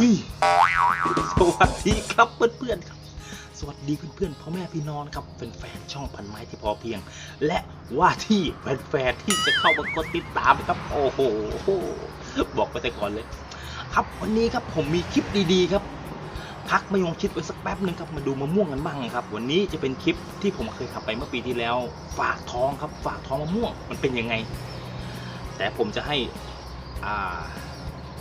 อุ้ย สวัสดีครับเพื่อนๆครับ สวัสดีเพื่อนๆพ่อแม่พี่น้องครับเป็นแฟนช่องพันไม้ที่พอเพียง และว่าที่แฟนๆที่จะเข้ามากดติดตามครับ โอ้โห บอกไปแต่ก่อนเลย ครับวันนี้ครับผมมีคลิปดีๆครับ พักมายงชิดไว้สักแป๊บหนึ่งครับมาดูมะม่วงกันบ้างครับ วันนี้จะเป็นคลิปที่ผมเคยทำไปเมื่อปีที่แล้ว ฝากท้องครับ ฝากท้องมะม่วงมันเป็นยังไง แต่ผมจะให้อ่า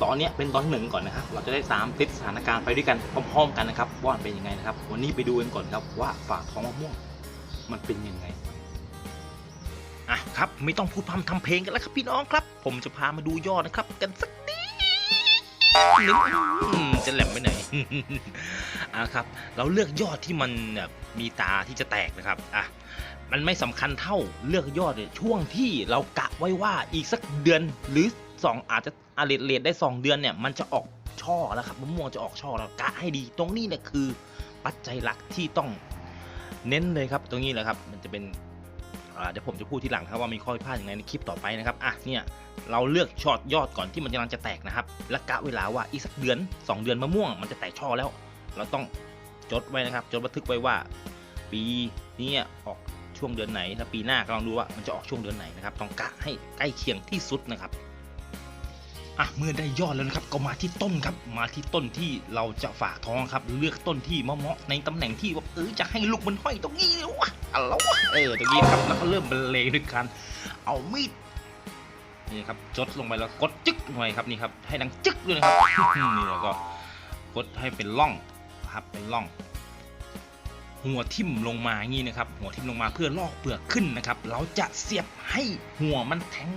ตอนนี้เป็นตอนหนึ่งก่อนนะครับ เราจะได้ตามติดสถานการณ์ไปด้วยกันพร้อมๆกันนะครับว่ามันเป็นยังไงนะครับ วันนี้ไปดูกันก่อนครับว่าฝากท้องมะม่วงมันเป็นยังไงอะครับไม่ต้องพูดพร่ำทำเพลงกันแล้วครับพี่น้องครับ ผมจะพามาดูยอดนะครับ กันสักนิดหนึ่งจะแหลมไปไหนอะครับ เราเลือกยอดที่มันแบบมีตาที่จะแตกนะครับอะมันไม่สำคัญเท่าเลือกยอดช่วงที่เรากะไว้ว่าอีกสักเดือนหรือ สองอาจจะอาเลดเลดได้ 2 เดือนเนี่ยมันจะออกช่อแล้วครับมะม่วงจะออกช่อแล้วกะให้ดี ตรงนี้เนี่ยคือปัจจัยหลักที่ต้องเน้นเลยครับ ตรงนี้แหละครับมันจะเป็นเดี๋ยวผมจะพูดทีหลังครับว่ามีข้อผิดพลาดอย่างไรในคลิปต่อไปนะครับอะเนี่ยเราเลือกช็อตยอดก่อนที่มันกำลังจะแตกนะครับ และกะเวลาว่าอีกสักเดือน 2 เดือนมะม่วง มันจะแตกช่อแล้ว เราต้องจดไว้นะครับ จดบันทึกไว้ว่า ปีนี้ออกช่วงเดือนไหนถ้าปีหน้าก็ลองดูว่ามันจะออกช่วงเดือนไหนนะครับต้องกะให้ใกล้เคียงที่สุดนะครับ อะเมื่อได้ยอดแล้วนะครับก็มาที่ต้นครับมาที่ต้นที่เราจะฝากท้องครับ เลือกต้นที่เหมาะในตำแหน่งที่ว่าเออจะให้ลูกมันห้อยตรงนี้เลยวะอะไรวะเออตรงนี้ครับแล้วก็เริ่มบรรเลงด้วยการเอามีดนี่ครับจดลงไปแล้วกดจึ๊กลงไปครับนี่ครับให้ดังจึ๊กด้วยนะครับนี่แล้วก็กดให้เป็นร่องครับเป็นร่อง หัวทิ่มลงมางี้นะครับ หัวทิ่มลงมาเพื่อลอกเปลือกขึ้นนะครับ เราจะเสียบให้หัวมันแทง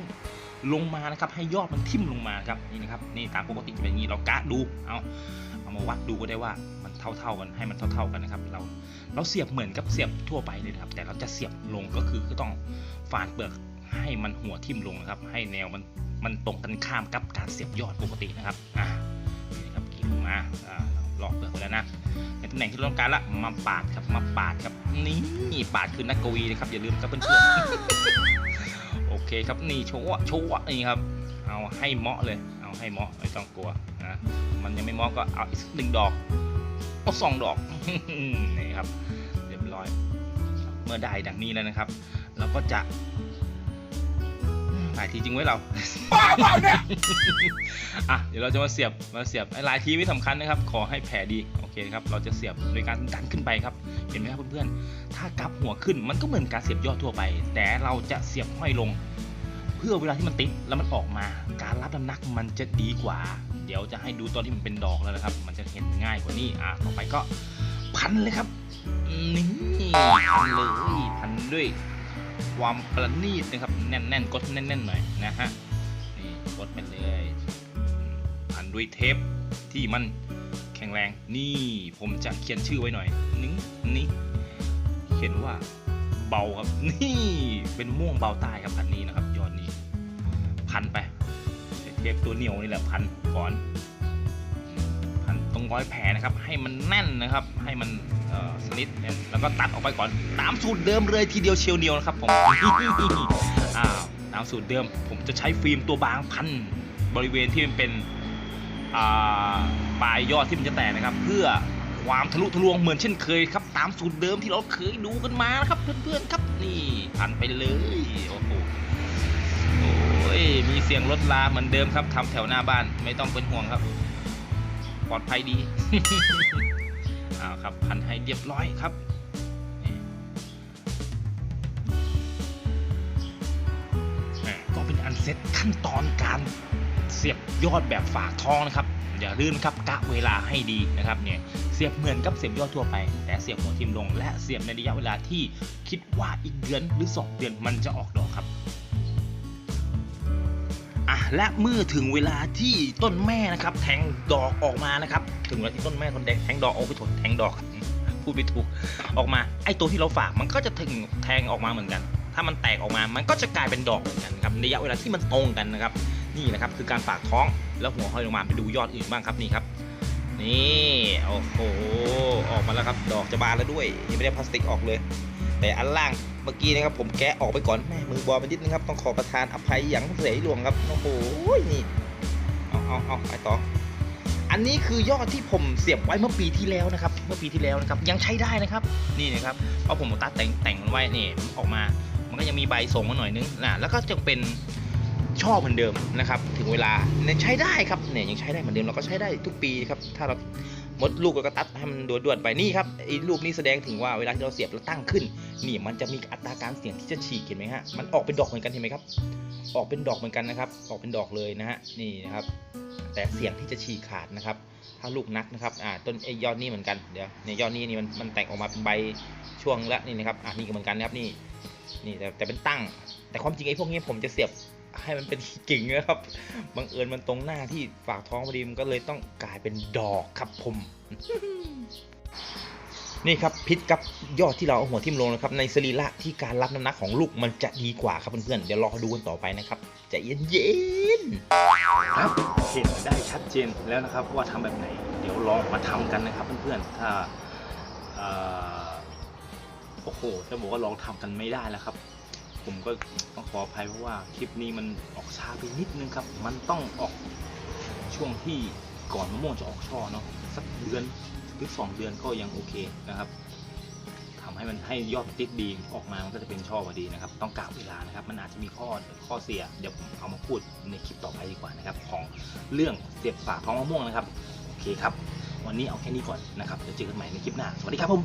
ลงมานะครับ ให้ยอดมันทิ่มลงมาครับนี่นะครับนี่ตามปกติจะเป็นอย่างนี้เรากะดูเอาเอามาวัดดูก็ได้ว่ามันเท่าๆกันให้มันเท่าๆกันนะครับ เราเราเสียบเหมือนกับเสียบทั่วไปเลยครับ แต่เราจะเสียบลงก็คือก็ต้องฝานเปลือกให้มันหัวทิ่มลงนะครับ ให้แนวมันมันตรงกันข้ามกับการเสียบยอดปกตินะครับอ่านี่นะครับขีดลงมาอ่าลอกเปลือกไปแล้วนะในตำแหน่งที่เราต้องการละมาปาดครับมาปาดครับนี่ปาดคือนักกวีนะครับอย่าลืมครับเพื่อนๆ เคครับนี่โชว์อะโชว์อะนี่ครับเอาให้เหมาะเลย เอาให้เหมาะไม่ต้องกลัวนะมันยังไม่เหมาะก็เอาอีกสักหนึ่งดอกเอาสองดอกนี่ครับเรียบร้อย เมื่อได้ดังนี้แล้วนะครับ เราก็จะ หลายทีจริงไว้เราอะเดี๋ยวเราจะมาเสียบมาเสียบไอ้ลายทีไม่สำคัญนะครับ ขอให้แผลดีโอเคครับเราจะเสียบโดยการดันขึ้นไปครับเห็นไหมครับเพื่อนๆถ้ากลับหัวขึ้นมันก็เหมือนการเสียบยอดทั่วไป แต่เราจะเสียบห้อยลง เพื่อเวลาที่มันติดแล้วมันออกมา การรับน้ำหนักมันจะดีกว่า เดี๋ยวจะให้ดูตอนที่มันเป็นดอกแล้วนะครับ มันจะเห็นง่ายกว่านี้อะต่อไปก็พันเลยครับนี่พันเลยพันด้วย ความประณีตนะครับแน่นๆกดแน่นๆหน่อยนะฮะนี่กดไปเลยพันด้วยเทปที่มันแข็งแรงนี่ผมจะเขียนชื่อไว้หน่อยนี่นี่เขียนว่าเบาครับนี่เป็นม่วงเบาใต้ครับพันนี้นะครับยอดนี้พันไปเทปตัวเหนียวนี่แหละพันก่อน พันตรงร้อยแผลนะครับ ให้มันแน่นนะครับ ให้มันสนิทแล้วก็ตัดออกไปก่อน ตามสูตรเดิมเลยทีเดียวเชียวเดียวนะครับผมอ้าวตามสูตรเดิม ผมจะใช้ฟิล์มตัวบางพันบริเวณที่มันเป็นปลายยอดที่มันจะแตกนะครับ เพื่อความทะลุทะลวงเหมือนเช่นเคยครับ ตามสูตรเดิมที่เราเคยดูกันมานะครับ เพื่อนๆครับนี่พันไปเลยโอ้โหโอ้ยมีเสียงรถลาเหมือนเดิมครับทำแถวหน้าบ้านไม่ต้องเป็นห่วงครับ ปลอดภัยดีอ้าวครับพันให้เรียบร้อยครับนี่ก็เป็นอันเสร็จขั้นตอนการเสียบยอดแบบฝากท้องนะครับ อย่าลืมครับกะเวลาให้ดีนะครับเนี่ยเสียบเหมือนกับเสียบยอดทั่วไป แต่เสียบหัวทิมลง และเสียบในระยะเวลาที่คิดว่าอีกเดือนหรือ 2 เดือนมันจะออกดอกครับ และเมื่อถึงเวลาที่ต้นแม่นะครับ แทงดอกออกมานะครับ ถึงเวลาที่ต้นแม่ต้นแดงแทงดอกออกไปถดแทงดอกพูดไม่ถูกออกมา ไอ้ตัวที่เราฝากมันก็จะถึงแทงออกมาเหมือนกัน ถ้ามันแตกออกมามันก็จะกลายเป็นดอกเหมือนกันครับระยะเวลาที่มันตรงกันนะครับ นี่นะครับคือการฝากท้องแล้วหัวห้อยลงมาไปดูยอดอื่นบ้างครับนี่ครับ นี่โอ้โหออกมาแล้วครับดอกจะบานแล้วด้วยยังไม่ได้พลาสติกออกเลย แต่อันล่างเมื่อกี้นะครับผมแกะออกไปก่อนแม่มือบอลไปนิดนึงครับต้องขอประทานอภัยอย่างเสียหลวงครับโอ้โหนี่เอาเอาเอาไปต่ออันนี้คือยอดที่ผมเสียบไว้เมื่อปีที่แล้วนะครับ เมื่อปีที่แล้วนะครับ ยังใช้ได้นะครับ นี่นะครับเพราะผมตัดแต่งแต่งมันไว้นี่ออกมา มันก็ยังมีใบส่งมาหน่อยนึงนะแล้วก็จะเป็นช่อเหมือนเดิมนะครับ ถึงเวลาเนี่ยใช้ได้ครับเนี่ยยังใช้ได้เหมือนเดิมเราก็ใช้ได้ทุกปีครับ ถ้าเรา มดลูกก็ตัดให้มันด่วนๆไปนี่ครับไอ้รูปนี้แสดงถึงว่าเวลาที่เราเสียบแล้วตั้งขึ้น นี่มันจะมีอัตราการเสี่ยงที่จะฉีกเห็นไหมฮะมันออกเป็นดอกเหมือนกันเห็นไหมครับ ออกเป็นดอกเหมือนกันนะครับ ออกเป็นดอกเลยนะฮะนี่นะครับ แต่เสี่ยงที่จะฉีกขาดนะครับ ถ้าลูกนักนะครับอ่าต้นไอ้ยอดนี่เหมือนกันเดี๋ยวเนี่ยยอดนี่นี่มันมันแตกออกมาเป็นใบช่วงละนี่นะครับอ่านี่ก็เหมือนกันนะครับนี่นี่แต่แต่เป็นตั้ง แต่ความจริงไอ้พวกนี้ผมจะเสียบ ให้มันเป็นกิ่งนะครับบังเอิญมันตรงหน้าที่ฝากท้องพอดีมันก็เลยต้องกลายเป็นดอกครับผม นี่ครับพิษกับยอดที่เราเอาหัวทิ่มลงนะครับ ในสรีระที่การรับน้ำหนักของลูกมันจะดีกว่าครับเพื่อนๆเดี๋ยวรอดูกันต่อไปนะครับใจเย็นๆครับเห็นได้ชัดเจนแล้วนะครับ ว่าทำแบบไหน เดี๋ยวลองมาทำกันนะครับเพื่อนๆถ้าโอ้โหจะบอกว่าลองทำกันไม่ได้แล้วครับ ผมก็ต้องขออภัยเพราะว่าคลิปนี้มันออกช้าไปนิดนึงครับ มันต้องออกช่วงที่ก่อนมะม่วงจะออกช่อเนาะสักเดือนหรือสองเดือนก็ยังโอเคนะครับทำให้มันให้ยอดติดดีออกมามันก็จะเป็นช่อพอดีนะครับ ต้องกะเวลานะครับ มันอาจจะมีข้อข้อเสียเดี๋ยวผมเอามาพูดในคลิปต่อไปดีกว่านะครับ ของเรื่องเสียบฝาท้องมะม่วงนะครับโอเคครับ วันนี้เอาแค่นี้ก่อนนะครับเดี๋ยวเจอกันใหม่ในคลิปหน้าสวัสดีครับผม